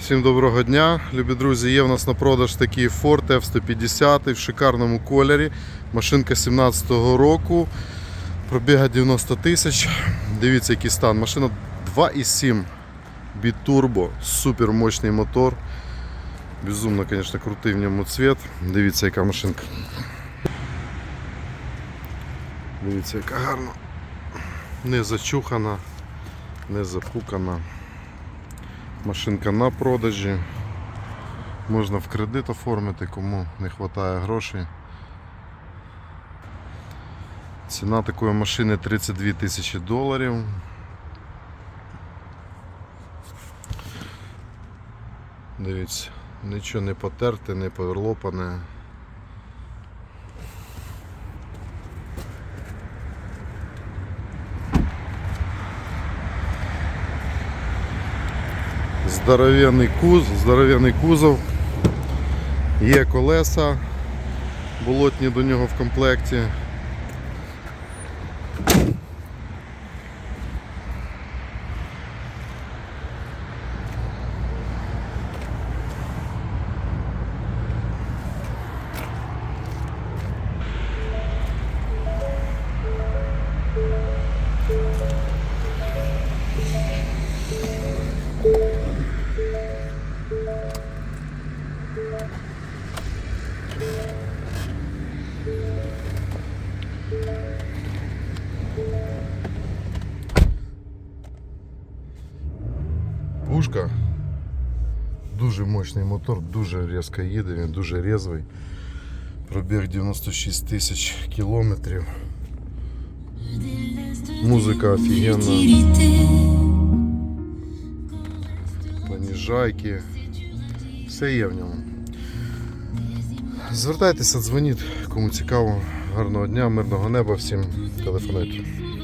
Всім доброго дня, любі друзі. Є в нас на продаж такий Ford F-150 в шикарному кольорі. Машинка 17-го року. Пробіга 90 тисяч. Дивіться, який стан. Машина 2,7 бітурбо, супер мощний мотор. Безумно, звісно, крутий в ньому цвіт. Дивіться, яка машинка. Дивіться, яка гарна. Не зачухана, не запукана. Машинка на продажі. Можна в кредит оформити, кому не вистачає грошей. Ціна такої машини 32 тисячі доларів. Дивіться, нічого не потерте, не поверлопане. Здоровенний куз, здоровенний кузов. Є колеса болотні до нього в комплекті. Пушка. Дуже мощний мотор, дуже різко їде, він дуже різвий. Пробіг 96 тисяч кілометрів. Музика офігенна, поніжайки. Все є в ньому. Звертайтеся, дзвоніть, кому цікаво. Гарного дня, мирного неба всім телефонуйте.